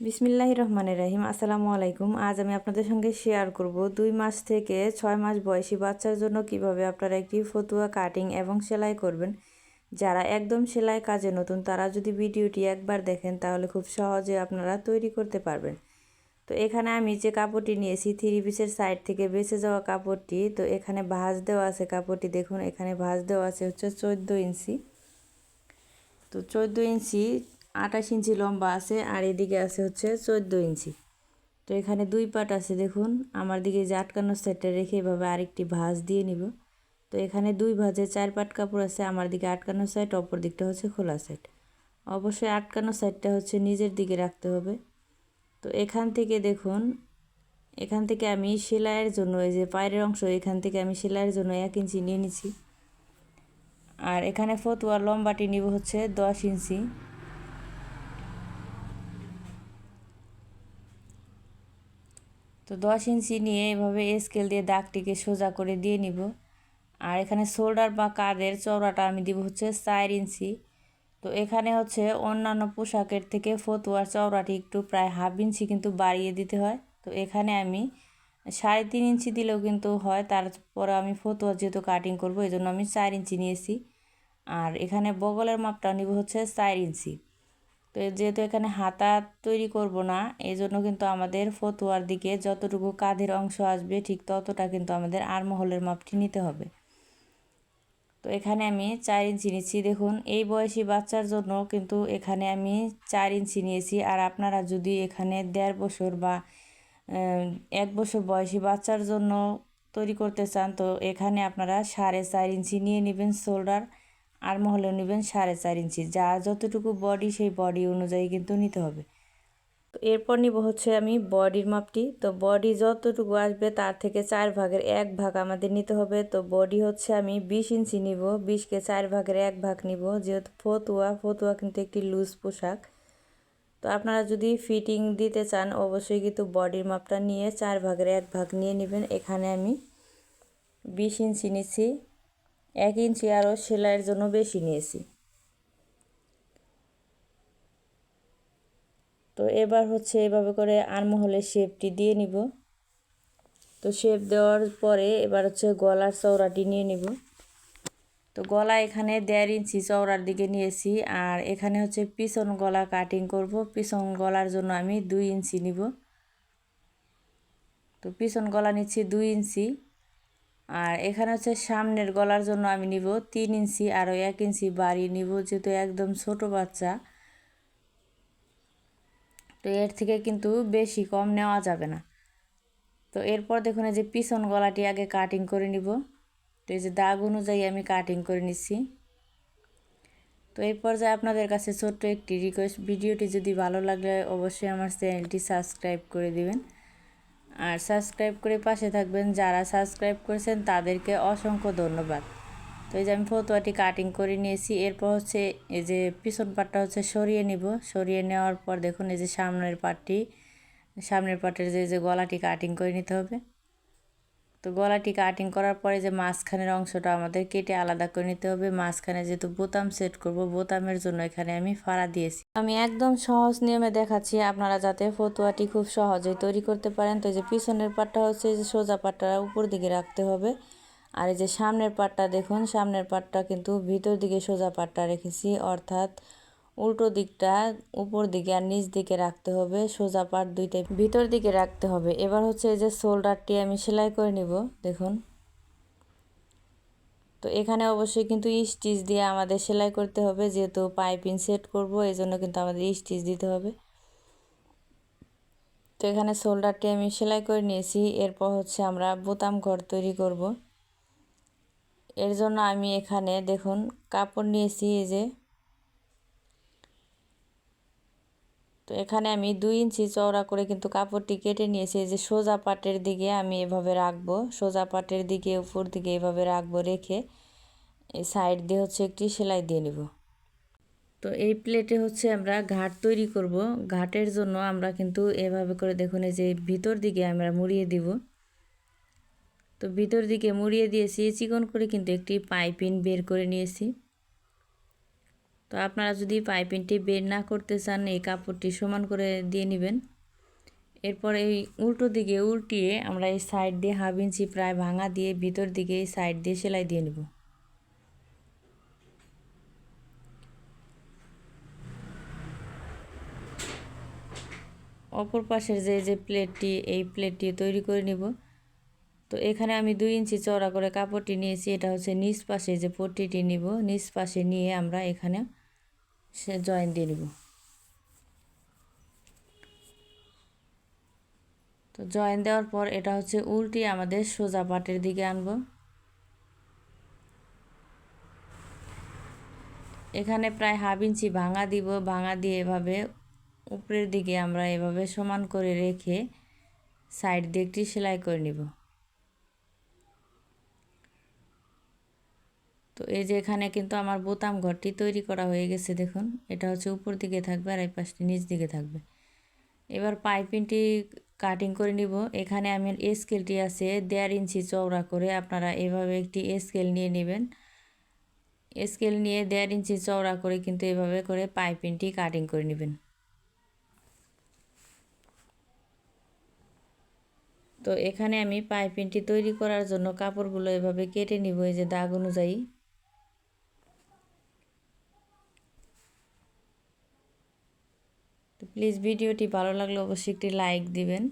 বিসমিল্লাহ রহমানের রাহিম। আসসালামু আলাইকুম। আজ আমি আপনাদের সঙ্গে শেয়ার করব দুই মাস থেকে ছয় মাস বয়সী বাচ্চার জন্য কীভাবে আপনারা একটি ফতুয়া কাটিং এবং সেলাই করবেন। যারা একদম সেলাই কাজে নতুন, তারা যদি ভিডিওটি একবার দেখেন, তাহলে খুব সহজে আপনারা তৈরি করতে পারবেন। তো এখানে আমি যে কাপড়টি নিয়েছি থ্রি পিসের সাইড থেকে বেঁচে যাওয়া কাপড়টি, তো এখানে ভাঁজ দেওয়া আছে কাপড়টি দেখুন, এখানে ভাঁজ দেওয়া আছে হচ্ছে চোদ্দ ইঞ্চি। তো চোদ্দ ইঞ্চি আঠাশ ইঞ্চি লম্বা আছে আর এদিকে আছে হচ্ছে চোদ্দ ইঞ্চি। তো এখানে দুই পাট আছে দেখুন। আমার দিকে যে আটকানো সেটটা রেখে এভাবে আরেকটি ভাঁজ দিয়ে নিব। তো এখানে দুই ভাঁজে চার পাট কাপড় আছে, আমার দিকে আটকানো সাইড অপর দিকটা হচ্ছে খোলা সাইড অবশ্যই আটকানো সাইডটা হচ্ছে নিজের দিকে রাখতে হবে। তো এখান থেকে দেখুন, এখান থেকে আমি সেলাইয়ের জন্য, এই যে পায়ের অংশ, এখান থেকে আমি সেলাইয়ের জন্য এক ইঞ্চি নিয়ে নিছি। আর এখানে ফতুয়ার লম্বাটি নিব হচ্ছে দশ ইঞ্চি। তো দশ ইঞ্চি নিয়ে এভাবে স্কেল দিয়ে দাগটিকে সোজা করে দিয়ে নিব। আর এখানে শোল্ডার বা কাঁধের চওড়াটা আমি দিব হচ্ছে চার ইঞ্চি। তো এখানে হচ্ছে অন্যান্য পোশাকের থেকে ফতুয়ার চওড়াটি একটু প্রায় হাফ ইঞ্চি কিন্তু বাড়িয়ে দিতে হয়। তো এখানে আমি সাড়ে তিন ইঞ্চি দিলেও কিন্তু হয় তারপরে আমি ফতুয়া যেহেতু কাটিং করব এই জন্য আমি চার ইঞ্চি নিয়েছি। আর এখানে বগলের মাপটা নিব হচ্ছে চার ইঞ্চি। তো যেহেতু এখানে হাতা তৈরি করব না এই জন্য কিন্তু আমাদের ফতুয়ার দিকে যতটুকু কাঁধের অংশ আসবে ঠিক ততটা কিন্তু আমাদের আরমহলের মাপটি নিতে হবে। তো এখানে আমি চার ইঞ্চি নিচ্ছি। দেখুন, এই বয়সী বাচ্চার জন্য কিন্তু এখানে আমি চার ইঞ্চি নিয়েছি। আর আপনারা যদি এখানে দেড় বছর বা এক বছর বয়সী বাচ্চার জন্য তৈরি করতে চান, তো এখানে আপনারা সাড়ে চার ইঞ্চি নিয়ে নেবেন শোল্ডার। আর মহলে নেবেন সাড়ে চার ইঞ্চি যার যতটুকু বডি সেই বডি অনুযায়ী কিন্তু নিতে হবে। এরপর নিব হচ্ছে আমি বডির মাপটি। তো বডি যতটুকু আসবে তার থেকে চার ভাগের এক ভাগ আমাদের নিতে হবে। তো বডি হচ্ছে আমি বিশ ইঞ্চি নিব বিশকে চার ভাগের এক ভাগ নিব, যেহেতু ফতুয়া ফতুয়া কিন্তু একটি লুজ পোশাক। তো আপনারা যদি ফিটিং দিতে চান, অবশ্যই কিন্তু বডির মাপটা নিয়ে চার ভাগের এক ভাগ নিয়ে নেবেন। এখানে আমি বিশ ইঞ্চি নিচ্ছি। এক ইঞ্চি আরও সেলাইয়ের জন্য বেশি নিয়েছি। তো এবার হচ্ছে এভাবে করে আরমহলের শেপটি দিয়ে নিব। তো শেপ দেওয়ার পরে এবার হচ্ছে গলার চওড়াটি নিয়ে নিব। তো গলা এখানে দেড় ইঞ্চি চওড়ার দিকে নিয়েছি আর এখানে হচ্ছে পিছন গলা কাটিং করব। পিছন গলার জন্য আমি দুই ইঞ্চি নিব। তো পিছন গলা নিচ্ছি দুই ইঞ্চি। আর এখানে হচ্ছে সামনের গলার জন্য আমি নিব তিন ইঞ্চি আরও এক ইঞ্চি বাড়িয়ে নিব, যেহেতু একদম ছোট বাচ্চা। তো এর থেকে কিন্তু বেশি কম নেওয়া যাবে না। তো এরপর দেখুন এই যে পিছন গলাটি আগে কাটিং করে নিব। তো এই যে দাগ অনুযায়ী আমি কাটিং করে নিচ্ছি। তো এই পর্যায়ে আপনাদের কাছে ছোট্ট একটি রিকোয়েস্ট ভিডিওটি যদি ভালো লাগে অবশ্যই আমার চ্যানেলটি সাবস্ক্রাইব করে দিবেন। আর সাবস্ক্রাইব করে পাশে থাকবেন। যারা সাবস্ক্রাইব করেছেন, তাদেরকে অসংখ্য ধন্যবাদ। তো এই যে আমি ফতুয়াটি কাটিং করে নিয়েছি। এরপর হচ্ছে এই যে পিছন পাটটা হচ্ছে সরিয়ে নিব। সরিয়ে নেওয়ার পর দেখুন এই যে সামনের পাটটি সামনের পাটের যে যে গলাটি কাটিং করে নিতে হবে। তো গলাটি কাটিং করার পরে যে মাঝখানের অংশটা আমাদের কেটে আলাদা করে নিতে হবে, মাঝখানে যেহেতু বোতাম সেট করব, বোতামের জন্য এখানে আমি ফাড়া দিয়েছি। আমি একদম সহজ নিয়মে দেখাচ্ছি আপনারা যাতে ফতুয়াটি খুব সহজেই তৈরি করতে পারেন। তো যে পিছনের পাটটা হচ্ছে যে সোজা পাটটা উপর দিকে রাখতে হবে। আর এই যে সামনের পাটটা দেখুন, সামনের পাটটা কিন্তু ভিতর দিকে সোজা পাটটা রেখেছি, অর্থাৎ উল্টো দিকটা উপর দিকে আর নিচ দিকে রাখতে হবে, সোজা পাট দুইটাই ভিতর দিকে রাখতে হবে। এবার হচ্ছে এই যে শোল্ডারটি আমি সেলাই করে নিব, দেখুন। তো এখানে অবশ্যই কিন্তু স্টিচ দিয়ে আমাদের সেলাই করতে হবে, যেহেতু পাইপিং সেট করব এই জন্য কিন্তু আমাদের স্টিচ দিতে হবে। তো এখানে শোল্ডারটি আমি সেলাই করে নিয়েছি, এরপর হচ্ছে আমরা বোতাম ঘর তৈরি করব। এর জন্য আমি এখানে, দেখুন, কাপড় নিয়েছি এই যে তো এখানে আমি দুই ইঞ্চি চওড়া করে কিন্তু কাপড়টি কেটে নিয়েছি। যে সোজা পাটের দিকে আমি এভাবে রাখব। সোজা পাটের দিকে, উপর দিকে এভাবে রাখব রেখে এই সাইড দিয়ে হচ্ছে একটি সেলাই দিয়ে নিব। তো এই প্লেটে হচ্ছে আমরা ঘাট তৈরি করব। ঘাটের জন্য আমরা কিন্তু এভাবে করে দেখুন, এই যে ভিতর দিকে আমরা মুড়িয়ে দিব। তো ভিতর দিকে মুড়িয়ে দিয়েছি, চিকন করে কিন্তু একটি পাইপিন বের করে নিয়েছি। তো আপনারা যদি পাইপিংটি বের না করতে চান, এই কাপড়টি সমান করে দিয়ে নেবেন। এরপর এই উল্টো দিকে উল্টিয়ে আমরা এই সাইড দিয়ে হাফ ইঞ্চি প্রায় ভাঙা দিয়ে ভিতর দিকে এই সাইড দিয়ে সেলাই দিয়ে নেব। অপর পাশের যে যে প্লেটটি এই প্লেটটি তৈরি করে নিব। তো এখানে আমি দুই ইঞ্চি চড়া করে কাপড়টি নিয়েছি। এটা হচ্ছে নিচ পাশে যে পট্টিটি নিব, নিচ পাশে নিয়ে আমরা এখানে সে জয়েন দিয়ে নিব। তো জয়েন দেওয়ার পর এটা হচ্ছে উল্টি আমাদের সোজা পাটের দিকে আনব। এখানে প্রায় হাফ ইঞ্চি ভাঙা দিব, ভাঙা দিয়ে এভাবে উপরের দিকে আমরা এভাবে সমান করে রেখে সাইড দিয়ে একটি সেলাই করে নিব। তো এই যে এখানে কিন্তু আমার বোতাম ঘরটি তৈরি করা হয়ে গেছে, দেখুন। এটা হচ্ছে উপর দিকে থাকবে আর এই পাশটি নিচ দিকে থাকবে। এবার পাইপিংটি কাটিং করে নিব। এখানে আমি স্কেলটি আছে দেড় ইঞ্চি চওড়া করে আপনারা এভাবে একটি স্কেল নিয়ে নেবেন। স্কেল নিয়ে দেড় ইঞ্চি চওড়া করে কিন্তু এভাবে করে পাইপিংটি কাটিং করে নেবেন। তো এখানে আমি পাইপিংটি তৈরি করার জন্য কাপড়গুলো এভাবে কেটে নিব, এই যে দাগ অনুযায়ী তো প্লিজ ভিডিওটি ভালো লাগলে অবশ্যই একটি লাইক দিবেন।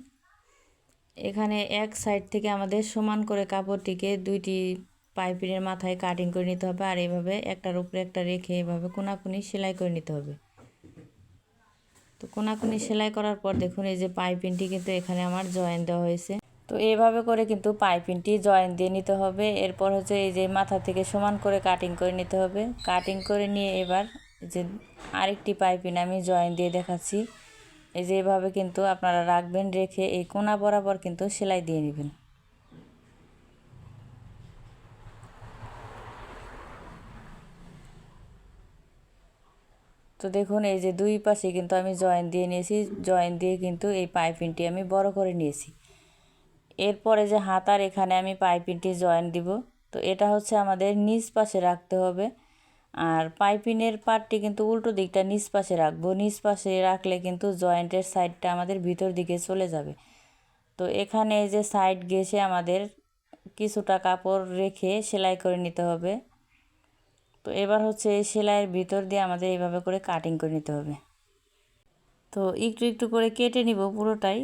এখানে এক সাইড থেকে আমাদের সমান করে কাপড়টিকে দুইটি পাইপিনের মাথায় কাটিং করে নিতে হবে আর এভাবে একটার উপরে একটা রেখে এভাবে কোনাকুনি সেলাই করে নিতে হবে। তো কোনাকুনি সেলাই করার পর দেখুন এই যে পাইপিনটি কিন্তু এখানে আমার জয়েন দেওয়া হয়েছে। তো এইভাবে করে কিন্তু পাইপিংটি জয়েন দিয়ে নিতে হবে। এরপর হচ্ছে এই যে মাথা থেকে সমান করে কাটিং করে নিতে হবে। কাটিং করে নিয়ে এবার যে আরেকটি পাইপিং আমি জয়েন দিয়ে দেখাচ্ছি। এই যে এভাবে কিন্তু আপনারা রাখবেন, রেখে এই কোনা বরাবর কিন্তু সেলাই দিয়ে নেবেন। তো দেখুন, এই যে দুই পাশে কিন্তু আমি জয়েন দিয়ে নিয়েছি। জয়েন দিয়ে কিন্তু এই পাইপিংটি আমি বড় করে নিয়েছি। এরপরে যে হাতার এখানে আমি পাইপিংটি জয়েন দিব। তো এটা হচ্ছে আমাদের নিচ পাশে রাখতে হবে। আর পাইপিনের পার্টটি কিন্তু উল্টো দিকটা নিচ পাশে রাখব। নিচ পাশে রাখলে কিন্তু জয়েন্টের সাইডটা আমাদের ভিতর দিকে চলে যাবে। তো এখানে যে সাইড গেছে আমাদের কিছুটা কাপড় রেখে সেলাই করে নিতে হবে। তো এবার হচ্ছে সেলাইয়ের ভিতর দিয়ে আমাদের এইভাবে করে কাটিং করে নিতে হবে। তো একটু একটু করে কেটে নিব পুরোটাই।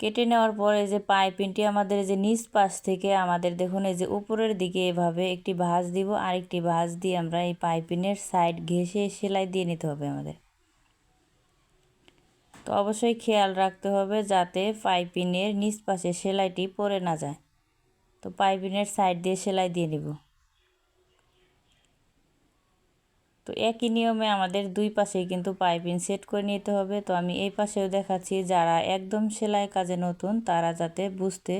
কেটে নেওয়ার পরে যে পাইপিংটি আমাদের যে নিচ পাশ থেকে আমাদের দেখুন এই যে উপরের দিকে এভাবে একটি ভাঁজ দিব আর একটি ভাঁজ দিয়ে আমরা এই পাইপিনের সাইড ঘেঁষে সেলাই দিয়ে নিতে হবে আমাদের। তো অবশ্যই খেয়াল রাখতে হবে যাতে পাইপিনের নিচ পাশে সেলাইটি পরে না যায়। তো পাইপিনের সাইড দিয়ে সেলাই দিয়ে নিব। তো একই নিয়মে আমাদের দুই পাশেই কিন্তু পাইপিং সেট করে নিতে হবে। তো আমি এই পাশেও দেখাচ্ছি যারা একদম সেলাই কাজে নতুন, তারা যাতে বুঝতে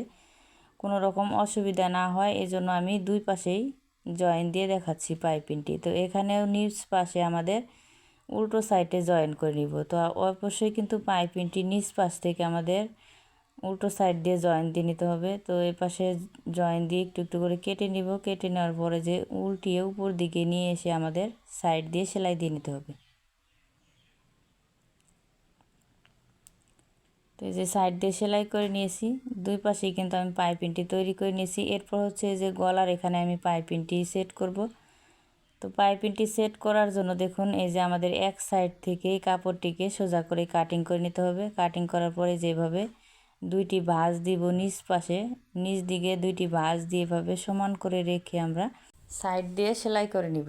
কোনো রকম অসুবিধা না হয়, এজন্য আমি দুই পাশেই জয়েন দিয়ে দেখাচ্ছি পাইপিংটি। তো এখানেও নিচ পাশে আমাদের উল্টো সাইডে জয়েন করে নিব। তো অবশ্যই কিন্তু পাইপিংটি নিচ পাশ থেকে আমাদের উল্টো সাইড দিয়ে জয়েন দিয়ে নিতে হবে। তো এই পাশে জয়েন দিয়ে একটু একটু করে কেটে নিব। কেটে নেওয়ার পরে যে উল্টিয়ে উপর দিকে নিয়ে এসে আমাদের সাইড দিয়ে সেলাই দিয়ে নিতে হবে। তো এই যে সাইড দিয়ে সেলাই করে নিয়েছি। দুই পাশেই কিন্তু আমি পাইপিংটি তৈরি করে নিয়েছি। এরপর হচ্ছে যে গলার এখানে আমি পাইপিংটি সেট করব। তো পাইপিংটি সেট করার জন্য দেখুন, এই যে আমাদের এক সাইড থেকে কাপড়টিকে সোজা করে কাটিং করে নিতে হবে। কাটিং করার পরে যেভাবে দুইটি ভাঁজ দিব নিচ পাশে, নিচ দিকে দুইটি ভাঁজ দিয়ে এভাবে সমান করে রেখে আমরা সাইড দিয়ে সেলাই করে নিব।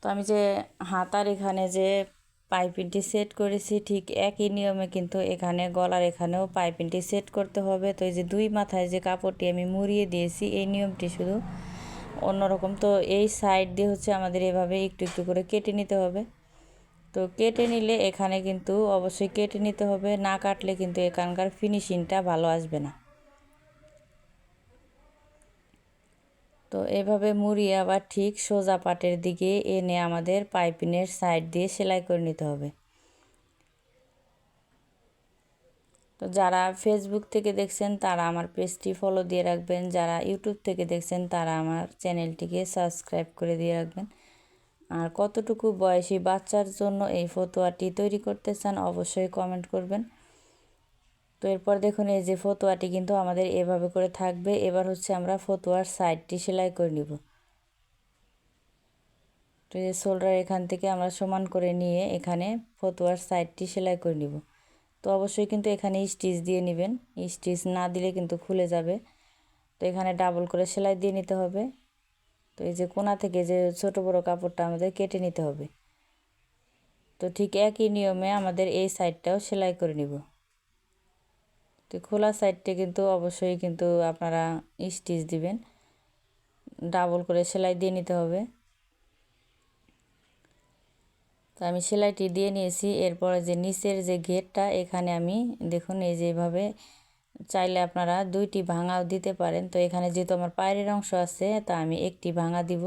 তো আমি যে হাতার এখানে যে পাইপিংটি সেট করেছি, ঠিক একই নিয়মে কিন্তু এখানে গলার এখানেও পাইপিংটি সেট করতে হবে। তো এই যে দুই মাথায় যে কাপড়টি আমি মুড়িয়ে দিয়েছি, এই নিয়মটি শুধু অন্যরকম। তো এই সাইড দিয়ে হচ্ছে আমাদের এভাবে একটু একটু করে কেটে নিতে হবে। তো কেটে নিলে এখানে কিন্তু অবশ্যই কেটে নিতে হবে। না কাটলে কিন্তু এখানকার ফিনিশিংটা ভালো আসবে না। তো এভাবে মুড়ি আবার ঠিক সোজা পাটের দিকে এনে আমাদের পাইপিনের সাইড দিয়ে সেলাই করে নিতে হবে। তো যারা ফেসবুক থেকে দেখছেন, তারা আমার পেজটি ফলো দিয়ে রাখবেন। যারা ইউটিউব থেকে দেখছেন, তারা আমার চ্যানেলটিকে সাবস্ক্রাইব করে দিয়ে রাখবেন। আর কতটুকু বয়সী বাচ্চার জন্য এই ফতোয়াটি তৈরি করতে চান অবশ্যই কমেন্ট করবেন। তো এরপর দেখুন, এই যে ফতোয়াটি কিন্তু আমাদের এভাবে করে থাকবে। এবার হচ্ছে আমরা ফতোয়ার সাইডটি সেলাই করে নিব। তো এই শোল্ডার এখান থেকে আমরা সমান করে নিয়ে এখানে ফতোয়ার সাইডটি সেলাই করে নিব। তো অবশ্যই কিন্তু এখানে স্টিচ দিয়ে নেবেন। স্টিচ না দিলে কিন্তু খুলে যাবে। তো এখানে ডাবল করে সেলাই দিয়ে নিতে হবে। তো এই যে কোনা থেকে যে ছোট বড় কাপড়টা আমাদের কেটে নিতে হবে। তো ঠিক একই নিয়মে আমাদের এই সাইডটাও সেলাই করে নিব। তো খোলা সাইডটা কিন্তু অবশ্যই কিন্তু আপনারা স্টিচ দিবেন। ডাবল করে সেলাই দিয়ে নিতে হবে। তো আমি সেলাইটি দিয়ে নিয়েছি। এরপরে যে নিচের যে ঘেরটা এখানে আমি দেখুন এই যেভাবে চাইলে আপনারা দুইটি ভাঙাও দিতে পারেন। তো এখানে যেহেতু আমার পায়ের অংশ আছে, তা আমি একটি ভাঙা দিব।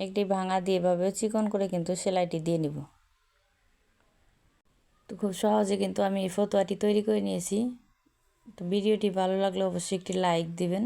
একটি ভাঙা দিয়ে এভাবে চিকন করে কিন্তু সেলাইটি দিয়ে নিব। তো খুব সহজে কিন্তু আমি এই ফতোয়াটি তৈরি করে নিয়েছি। তো ভিডিওটি ভালো লাগলে অবশ্যই একটি লাইক দিবেন।